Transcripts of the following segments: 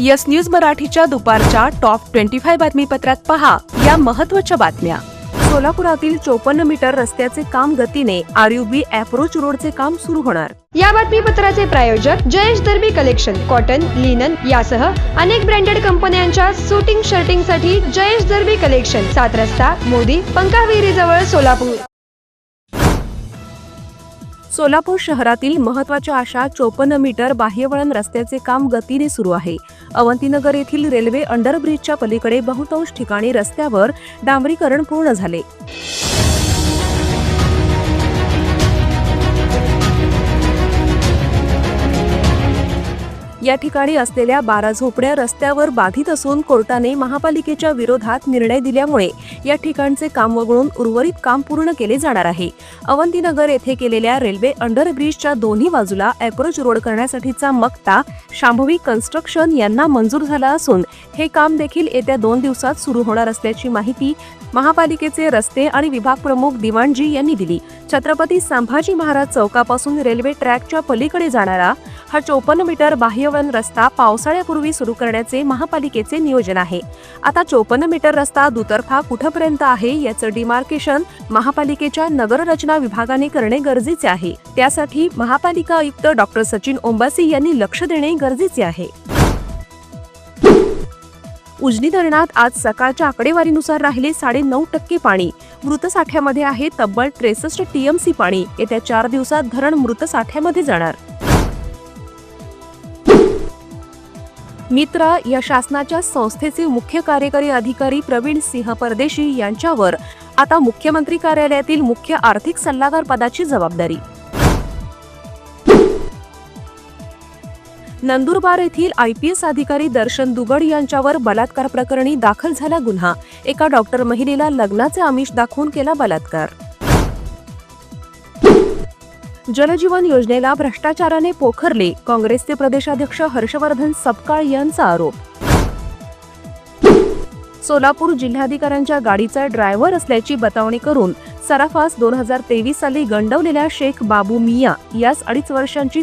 Yes news मराठीच्या दुपारच्या top twenty five बातमीपत्रात पहा या महत्त्वाच्या बातम्या. सोलापुरातील चोपन्न मीटर रस्त्याचे काम गतीने आरयुबी अप्रोच रोडचे काम सुरू होणार. या बातमीपत्राचे प्रायोजक Jayesh Darbi collection cotton linen यासह अनेक ब्रँडेड कंपन्यांच्या शूटिंग शर्टिंगसाठी जयेश दर्बी कलेक्शन. सात रस्ता मोदी पंकाविहिरी जवळ सोलापूर. सोलापूर शहरातील महत्त्वाच्या अशा चोपन्न मीटर बाह्यवळण रस्त्याचे काम गतीने सुरू आहे. अवंतीनगर येथील रेल्वे अंडरब्रिजच्या पलीकडे बहुतांश ठिकाणी रस्त्यावर डांबरीकरण पूर्ण झाले. या ठिकाणी असलेल्या बारा झोपड्या रस्त्यावर बाधित असून कोर्टाने महापालिकेच्या विरोधात निर्णय दिल्यामुळे या ठिकाणचे काम वगळून उर्वरित काम पूर्ण केले जाणार आहे. अवंतीनगर येथे केलेल्या रेल्वे अंडरब्रिजच्या दोन्ही बाजूला अप्रोच रोड करण्यासाठीचा मक्ता शांभवी कन्स्ट्रक्शन यांना मंजूर झाला असून हे काम देखील येत्या दोन दिवसात सुरू होणार असल्याची माहिती महापालिकेचे रस्ते आणि विभाग प्रमुख दिवाणजी यांनी दिली. छत्रपती संभाजी महाराज चौकापासून रेल्वे ट्रॅकच्या पलीकडे जाणारा हा चोपन्न मीटर बाह्यवन रस्ता पावसाळ्यापूर्वी सुरू करण्याचे महापालिकेचे नियोजन आहे. आता चोपन्न मीटर रस्ता दुतर्फा कुठपर्यंत आहे याचं डिमार्केशन महापालिकेच्या नगररचना विभागाने करणे गरजेचे आहे. त्यासाठी महापालिका आयुक्त डॉक्टर सचिन ओंबासी यांनी लक्ष देणे गरजेचे आहे. उजनी धरणात आज सकाळच्या आकडेवारीनुसार राहिले साडे नऊ टक्के पाणी. मृतसाठ्यामध्ये आहे तब्बल त्रेसष्ट टीएमसी पाणी. येत्या चार दिवसात धरण मृतसाठ्यामध्ये जाणार. मित्रा या शासनाच्या संस्थेचे मुख्य कार्यकारी अधिकारी प्रवीण सिंह परदेशी यांच्यावर आता मुख्यमंत्री कार्यालयातील मुख्य आर्थिक सल्लागार पदाची जबाबदारी. नंदुरबार येथील आय पी एस अधिकारी दर्शन दुगड यांच्यावर बलात्कार प्रकरणी दाखल झाला गुन्हा. एका डॉक्टर महिलेला लग्नाचे आमिष दाखवून केला बलात्कार. जलजीवन योजनेला भ्रष्टाचाराने पोखरले. काँग्रेसचे प्रदेशाध्यक्ष हर्षवर्धन सपकाळ यांचा आरोप. सोलापूर जिल्हाधिकाऱ्यांच्या गाडीचा ड्रायव्हर असल्याची बतावणी करून सराफास दोन हजार तेवीस साली गंडवलेल्या शेख बाबू मिया यास अडीच वर्षांची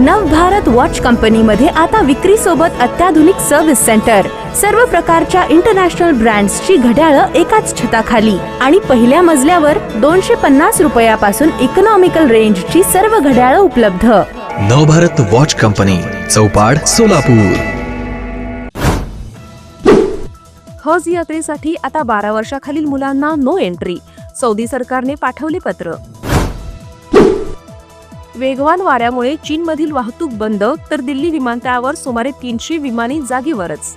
नवभारत वॉच कंपनीमध्ये आता विक्री सोबत अत्याधुनिक सर्व्हिस सेंटर सर्व प्रकारच्या इंटरनॅशनल ब्रँड्सची घड्याळं एकाच छताखाली. आणि पहिल्या मजल्यावर दोनशे पन्नास रुपयापासून इकॉनॉमिकल रेंजची सर्व घड्याळं उपलब्ध. Navbharat watch company Chaupad Solapur. हज यात्रेसाठी आता बारा वर्षाखालील मुलांना नो एंट्री सौदी सरकारने पाठवले पत्र. वेगवान वाऱ्यामुळे चीनमधील वाहतूक बंद तर दिल्ली विमानतळावर सुमारे तीनशे विमाने जागेवरच.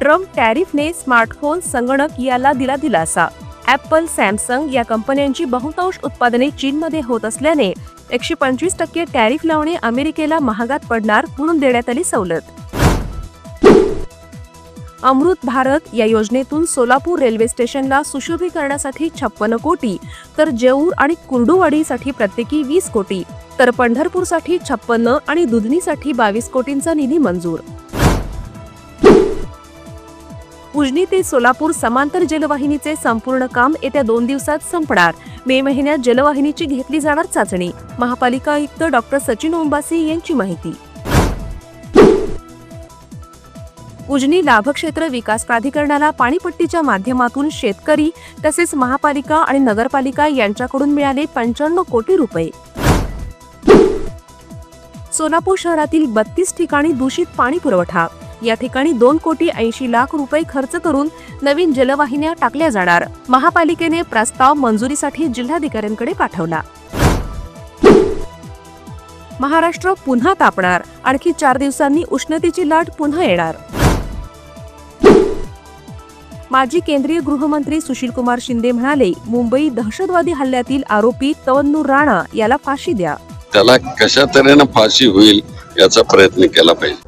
ट्रम्प टॅरिफने स्मार्टफोन संगणक याला दिला दिलासा. ऍपल सॅमसंग या कंपन्यांची बहुतांश उत्पादने चीनमध्ये होत असल्याने एकशे पंचवीस टक्के टॅरिफ लावणे अमेरिकेला महागात पडणार म्हणून देण्यात आली सवलत. अमृत भारत या योजनेतून सोलापूर रेल्वे स्टेशनला सुशोभीकरणासाठी छप्पन्न कोटी तर जेऊर आणि कुर्डुवाडीसाठी प्रत्येकी वीस कोटी तर पंढरपूरसाठी छप्पन्न आणि दुधनीसाठी बावीस कोटींचा निधी मंजूर. उजनी ते सोलापूर समांतर जलवाहिनीचे संपूर्ण काम येत्या दोन दिवसात संपणार. मे महिन्यात जलवाहिनीची घेतली जाणार चाचणी. महापालिका आयुक्त डॉक्टर सचिन ओंबासी यांची माहिती. उजनी लाभक्षेत्र विकास प्राधिकरणाला पाणीपट्टीच्या माध्यमातून शेतकरी तसेच महापालिका आणि नगरपालिका यांच्याकडून मिळाले पंच्याण्णव कोटी रुपये. सोलापूर शहरातील बत्तीस ठिकाणी दूषित पाणी पुरवठा. या ठिकाणी दोन कोटी ऐंशी लाख रुपये खर्च करून नवीन जलवाहिन्या टाकल्या जाणार. महापालिकेने प्रस्ताव मंजुरीसाठी जिल्हाधिकाऱ्यांकडे पाठवला. महाराष्ट्र पुन्हा तापणार. आणखी चार दिवसांनी उष्णतेची लाट पुन्हा येणार. माजी केंद्रीय गृहमंत्री सुशीलकुमार शिंदे म्हणाले मुंबई दहशतवादी हल्ल्यातील आरोपी तवन्नूर राणा याला फाशी द्या. त्याला कशा तऱ्हेनं फाशी होईल याचा प्रयत्न केला पाहिजे.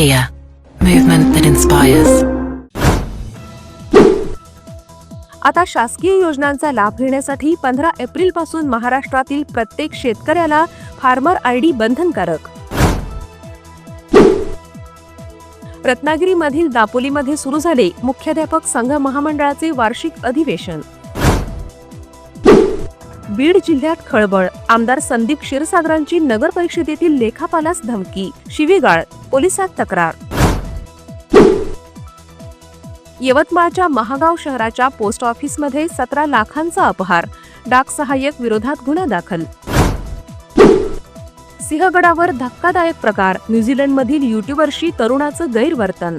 Kia, movement that inspires. आता शासकीय योजनांचा लाभ घेण्यासाठी पंधरा एप्रिलपासून महाराष्ट्रातील प्रत्येक शेतकऱ्याला फार्मर आय डी बंधनकारक. रत्नागिरीमधील दापोलीमध्ये सुरू झाले मुख्याध्यापक संघ महामंडळाचे वार्षिक अधिवेशन. बीड जिल्ह्यात खळबळ. आमदार संदीप क्षीरसागरांची नगर परिषदेतील लेखापालास धमकी. शिवीगाळ. पोलिसात तक्रार. यवतमाळच्या महागाव शहराच्या पोस्ट ऑफिसमध्ये सतरा लाखांचा अपहार. डाक सहाय्यक विरोधात गुन्हा दाखल. सिंहगडावर धक्कादायक प्रकार. न्यूझीलंडमधील युट्यूबरशी तरुणाचं गैरवर्तन.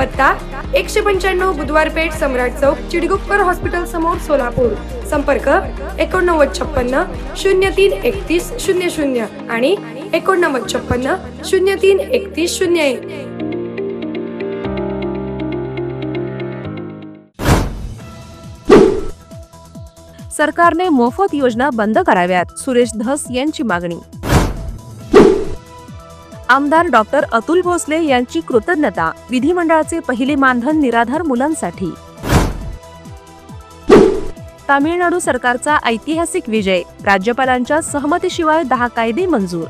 पत्ता एकशे पंच्याण्णव बुधवार पेठ सम्राट चौक चिडगुप्पर हॉस्पिटल समोर सोलापूर. संपर्क एकोणनव्वद छप्पन्न शून्य तीन एकतीस शून्य शून्य आणि एकोणनव्वद छप्पन्न शून्य तीन एकतीस शून्य एक. सरकारने मोफत योजना बंद कराव्यात सुरेश धस यांची मागणी. आमदार डॉक्टर अतुल भोसले यांची कृतज्ञता विधिमंडळाचे पहिले मानधन निराधार मुलांसाठी. तामिळनाडू सरकारचा ऐतिहासिक विजय राज्यपालांच्या सहमतीशिवाय दहा कायदे मंजूर.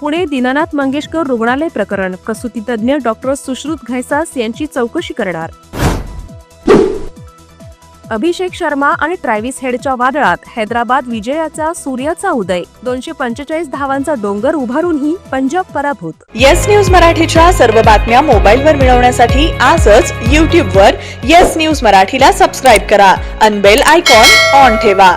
पुणे दीनानाथ मंगेशकर रुग्णालय प्रकरण प्रसूती तज्ज्ञ डॉक्टर सुश्रुत घैसास यांची चौकशी करणार. अभिषेक शर्मा आणि ट्रॅव्हिस हेडच्या वादळात हैदराबाद विजयाचा सूर्याचा उदय. दोनशे पंचेचाळीस धावांचा डोंगर उभारूनही पंजाब पराभूत. येस न्यूज मराठीच्या सर्व बातम्या मोबाईलवर मिळवण्यासाठी आजच यूट्यूबवर येस न्यूज मराठीला सबस्क्राईब करा. अनबेल आयकॉन ऑन ठेवा.